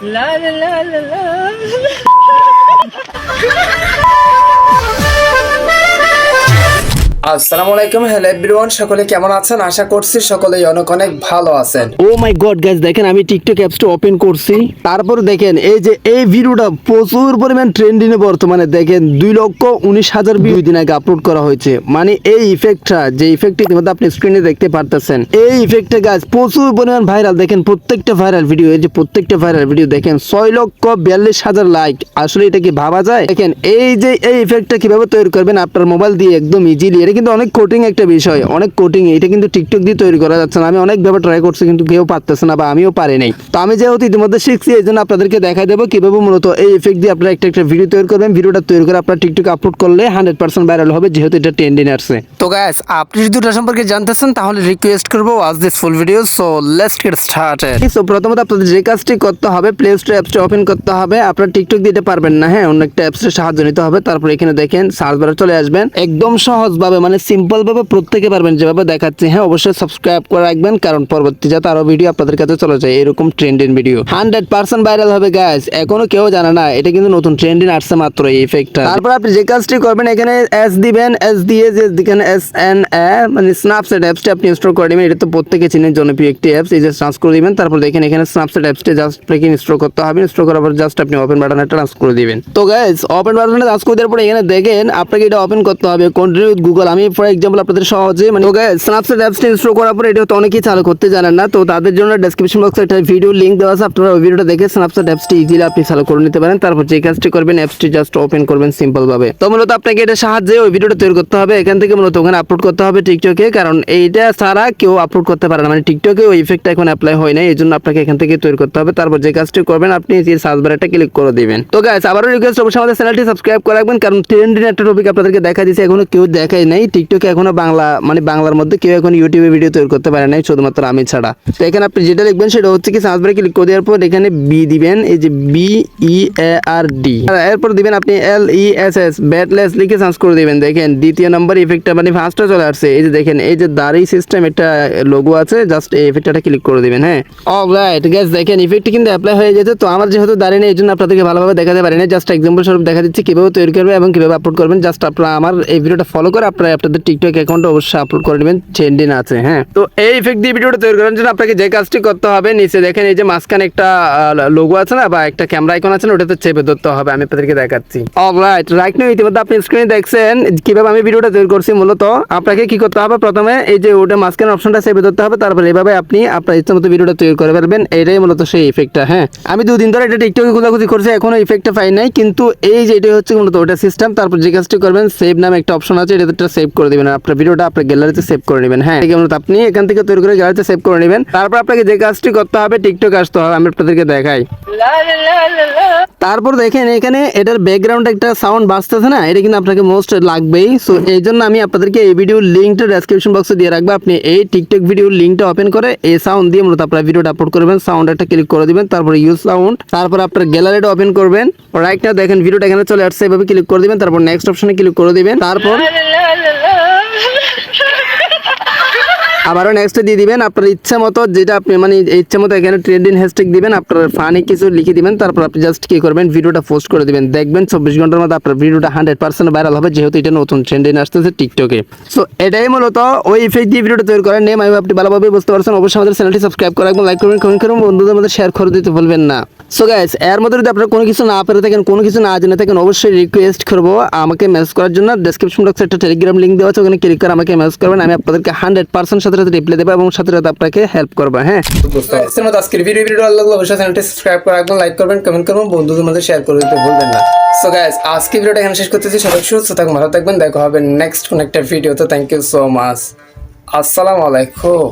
La la la la la. আসসালামু আলাইকুম, hello everyone, সকলে কেমন আছেন? আশা করছি সকলেই অনেক অনেক ভালো আছেন। ও মাই গড গাইস দেখেন, আমি টিকটক অ্যাপসটা ওপেন করছি। তারপর দেখেন, এই যে এই ভিডিওটা প্রচুর পরিমাণ ট্রেন্ডিং এ বর্তমানে। দেখেন লক্ষ উনিশ হাজার ভিউ দিন আগে আপলোড করা হয়েছে। মানে এই ইফেক্টটা যে ইতিমধ্যে আপনি স্ক্রিনে দেখতে পারতেছেন, এই ইফেক্টটা প্রচুর পরিমাণ ভাইরাল দেখেন, প্রত্যেকটা ভাইরাল ভিডিও এই যে প্রত্যেকটা ভাইরাল ভিডিও দেখেন, ছয় লক্ষ বিয়াল্লিশ হাজার লাইক আসলে এটা কি ভাবা যায়? দেখেন, এই যে এই ইফেক্টটা কীভাবে তৈরি করবেন আপনার মোবাইল দিয়ে একদম ইজিলি কিন্তু অনেক কোটিং একটা বিষয় অনেক কোটিং এটা কিন্তু টিকটক দিয়ে তৈরি করা যাচ্ছে না। আমি অনেক ভাবে ট্রাই করছি কিন্তু কেউ পারতেছে না বা আমিও পারি নাই। তো আমি যেহেতু ইতিমধ্যে শিখছি এই জন্য আপনাদেরকে দেখাই দেবো কীভাবে মূলত এই ইফেক্ট দিয়ে আপনারা একটা একটা ভিডিও তৈরি করবেন। ভিডিওটা তৈরি করে আপনার টিকটক আপলোড করলে হান্ড্রেড পার্সেন্ট ভাইরাল হবে যেহেতু এটা ট্রেন্ডিং আসছে। তো গ্যাস আপনি যদি ওটা সম্পর্কে জানতেছেন তাহলে রিকোয়েস্ট করব watch this full video so let's get started so প্রথমত আপনাদের যে কাজটি করতে হবে প্লে স্টোর অ্যাপসটা ওপেন করতে হবে। আপনার টিকটক দিতে পারবেন না হ্যাঁ অন্য একটা অ্যাপসের সাহায্য নিতে হবে। তারপর এখানে দেখেন সার্চ বারে চলে আসবেন। একদম সহজভাবে মানে সিম্পল ভাবে প্রত্যেকে পারবেন যেভাবে দেখাচ্ছি। হ্যাঁ অবশ্যই সাবস্ক্রাইব করে রাখবেন, কারণ পরবর্তী যাতে আরও ভিডিও আপনাদের কাছে চলে যায়, এরকম trending video hundred percent viral হবে গাইজ এখনও কেউ জানে না, এটা কিন্তু নতুন ট্রেন্ডিং আসছে মাত্র এই ইফেক্টটা তারপর আপনি যে কাজটি করবেন, এখানে এস দিবেন এস দিয়ে যে এখানে এস এন এ মানে স্ন্যাপচ্যাট অ্যাপসটা আপনি ইনস্টল করে দিবেন এটা তো প্রত্যেকে চিনেন জনপ্রিয় একটি অ্যাপস এই যে ট্রান্স করে দিবেন, তারপর দেখেন এখানে স্ন্যাপচ্যাট অ্যাপসটা জাস্ট আপনাকে ইনস্টল করতে হবে ইনস্টল করার পর জাস্ট আপনি ওপেন বাটনে ট্রান্স করে দিবেন। তো গাইজ ওপেন বাটনে ট্রান্স করে দেওয়ার পরে এখানে দেখেন, আপনাকে এটা ওপেন করতে হবে কন্টিনিউ গুগল আমি ফর এক্সাম্পল আপনাদের সহজে মানে স্ন্যাপচ্যাট অ্যাপসটা ইনস্টল করার পরে এটা তো অনেকেই চালু করতে জানেন না, তো তাদের জন্য ডেসক্রিপশন বক্সে একটা ভিডিও লিঙ্ক দেওয়া আছে, আপনারা ওই ভিডিওটা দেখে স্ন্যাপচ্যাট অ্যাপসটি ইজিলি আপনি চালু করে নিতে পারেন। তারপর যে কাজটি করবেন অ্যাপসটি জাস্ট ওপেন করবেন সিম্পল ভাবে। তো মূলত আপনাকে এটা সাহায্যে ওই ভিডিওটা তৈরি করতে হবে। এখান থেকে মূলত ওখানে আপলোড করতে হবে টিকটকে কারণ এইটা ছাড়া কেউ আপলোড করতে পারে না। মানে টিকটকে ওই ইফেক্টটা এখন অ্যাপ্লাই হয় না এই জন্য আপনাকে এখান থেকে তৈরি করতে হবে। তারপর যে কাজটি করবেন, আপনি যে সার্চ বারটা ক্লিক করে দিবেন। তো গাইস আবারও রিকোয়েস্ট অবশ্যই আমাদের চ্যানেলটি সাবস্ক্রাইব করে রাখবেন, কারণ ট্রেন্ডিং একটা টপিক আপনাদেরকে দেখা দিয়েছে, এখনও কেউ দেখাই নাই। টিকটকে এখনও বাংলা মানে বাংলার মধ্যে কেউ এখন ইউটিউবে ভিডিও তৈরি করতে পারে নাই, শুধুমাত্র আমি ছাড়া। তো এখানে আপনি যেটা লিখবেন সেটা হচ্ছে কি সার্চ বারে ক্লিক করে দেওয়ার পর এখানে বি দিবেন, এই যে বি ই এ আর ডি এরপর দিবেন আপনি এল ই এস এস ব্যাটলেস লিখে সার্চ করে দিবেন, দেখেন দ্বিতীয় নম্বর ইফেক্টটা মানে ফার্স্টে চলে আসছে। এই যে দেখেন, এই যে দাড়ি সিস্টেম একটা লোগো আছে জাস্ট এই ইফেক্টটা ক্লিক করে দিবেন হ্যাঁ। অলরাইট গ্যাস দেখেন ইফেক্টটি কিন্তু অ্যাপ্লাই হয়ে যেতে তো আমার যেহেতু দাড়ি নেই এই জন্য আপনাদেরকে ভালোভাবে দেখাতে পারি না জাস্ট এক্সাম্পল স্বরূপ দেখা দিচ্ছি, কীভাবে তৈরি করবে এবং কীভাবে আপলোড করবেন জাস্ট আপনারা আমার এই ভিডিওটা ফলো করে আপনারা আপনাদের টিকটক অ্যাকাউন্টে অবশ্যই আপলোড করে নেবেন ট্রেন্ডিং আছে হ্যাঁ। তো এই ইফেক্ট দিয়ে ভিডিওটা তৈরি করার জন্য আপনাকে যে কাজটি করতে হবে, নিচে দেখেন এই যে মাঝখানে একটা লোগো আছে না, বা একটা ক্যামেরা আইকন আছে না, ওটাতে চেপে ধরতে হবে, আমি আপনাদেরকে দেখাচ্ছি। অলরাইট রাইট নাও ইতিমধ্যে আপনি স্ক্রিনে দেখছেন কীভাবে আমি ভিডিওটা তৈরি করছি মূলত। আপনাকে কি করতে হবে? প্রথমে এই যে ওটা মাঝখানে অপশনটা চেপে ধরতে হবে, তারপর এভাবে আপনি আপনার ইচ্ছা মতো ভিডিওটা তৈরি করে ফেলবেন, এটাই মূলত সেই ইফেক্টটা হ্যাঁ। আমি দুদিন ধরে এটা টিকটকে খোঁজাখুঁজি করছি, এখনও ইফেক্টটা পাই নাই, কিন্তু এই যে এটা হচ্ছে মূলত ওটা সিস্টেম তারপর যে কাজটি করবেন সেভ নামে একটা অপশন আছে, এটাতে সেভ করে দিবেন, আপনার ভিডিওটা আপনার গ্যালারিতে সেভ করে নেবেন হ্যাঁ? আপনি এখান থেকে তৈরি করে গ্যালারিতে সেভ করে নেবেন। তারপর আপনাকে যে কাজটি করতে হবে টিকটক আসতে হবে, আমি আপনাদেরকে দেখাই. তারপর দেখেন, এখানে এটার ব্যাকগ্রাউন্ড একটা সাউন্ড বাজতেছে না, এটা কিন্তু আপনাকে মোস্ট লাগবেই। সো এই জন্য আমি আপনাদেরকে এই ভিডিও লিঙ্কটা ডেসক্রিপশন বক্সে দিয়ে রাখব। আপনি এই টিকটক ভিডিও লিঙ্কটা ওপেন করে এই সাউন্ড দিয়ে মূলত আপনার ভিডিওটা আপলোড করবেন সাউন্ড একটা ক্লিক করে দিবেন, তারপর ইউজ সাউন্ড তারপর আপনার গ্যালারিটা ওপেন করবেন। রাইট না দেখেন ভিডিওটা এখানে চলে আসছে, এভাবে ক্লিক করে দিবেন, তারপর নেক্সট অপশনে ক্লিক করে দিবেন, তারপর. আবারও নেক্সট দিয়ে দিবেন, আপনার ইচ্ছা মতো যেটা আপনি মানে ইচ্ছা মতো এখানে ট্রেন্ডিং হ্যাশট্যাগ দিবেন, আপনার ফানি কিছু লিখে দিবেন, তারপর আপনি জাস্ট কি করবেন ভিডিওটা পোস্ট করে দিবেন দেখবেন চব্বিশ ঘণ্টার মধ্যে আপনার ভিডিওটা হান্ড্রেড পার্সেন্ট ভাইরাল হবে, যেহেতু এটা নতুন ট্রেন্ডিং আসতেছে টিকটকে সো এটাই মূলত ওই ইফেক্ট দিয়ে ভিডিওটা তৈরি করেন, নেম আমি আপনি ভালোভাবে বুঝতে পারছেন, অবশ্যই আমাদের চ্যানেলটি সাবস্ক্রাইব করে রাখবেন লাইক করবেন কমেন্ট করবেন, বন্ধুদের মধ্যে শেয়ার করে দিতে ভুলবেন না সো গাইস এর মধ্যে যদি আপনারা কোনো কিছু না পেরে থাকেন, কোনো কিছু না জেনে থাকেন, অবশ্যই রিকোয়েস্ট করব আমাকে মেসেজ করার জন্য। ডেসক্রিপশন বক্সে একটা টেলিগ্রাম লিঙ্ক দেওয়া আছে, ওখানে ক্লিক করে আমাকে মেসেজ করবেন। আমি আপনাদেরকে হান্ড্রেড পার্সেন্ট সাথে সাথে রিপ্লাই দেবো এবং সাথে সাথে আপনাকে হেল্প করব হ্যাঁ? ভিডিও ভিডিও ভালো সাবস্ক্রাইব লাইক করবেন কমেন্ট করবেন, বন্ধুদের মধ্যে শেয়ার করে দিতে ভুলবেন না। সো গাইস আজকে ভিডিওটা এখানে শেষ করতেছি। সবাই সুস্থ থাকুন, ভালো থাকবেন। দেখা হবে নেক্সট কোন একটা ভিডিওতে থ্যাংক ইউ সো মাচ আসসালামু আলাইকুম।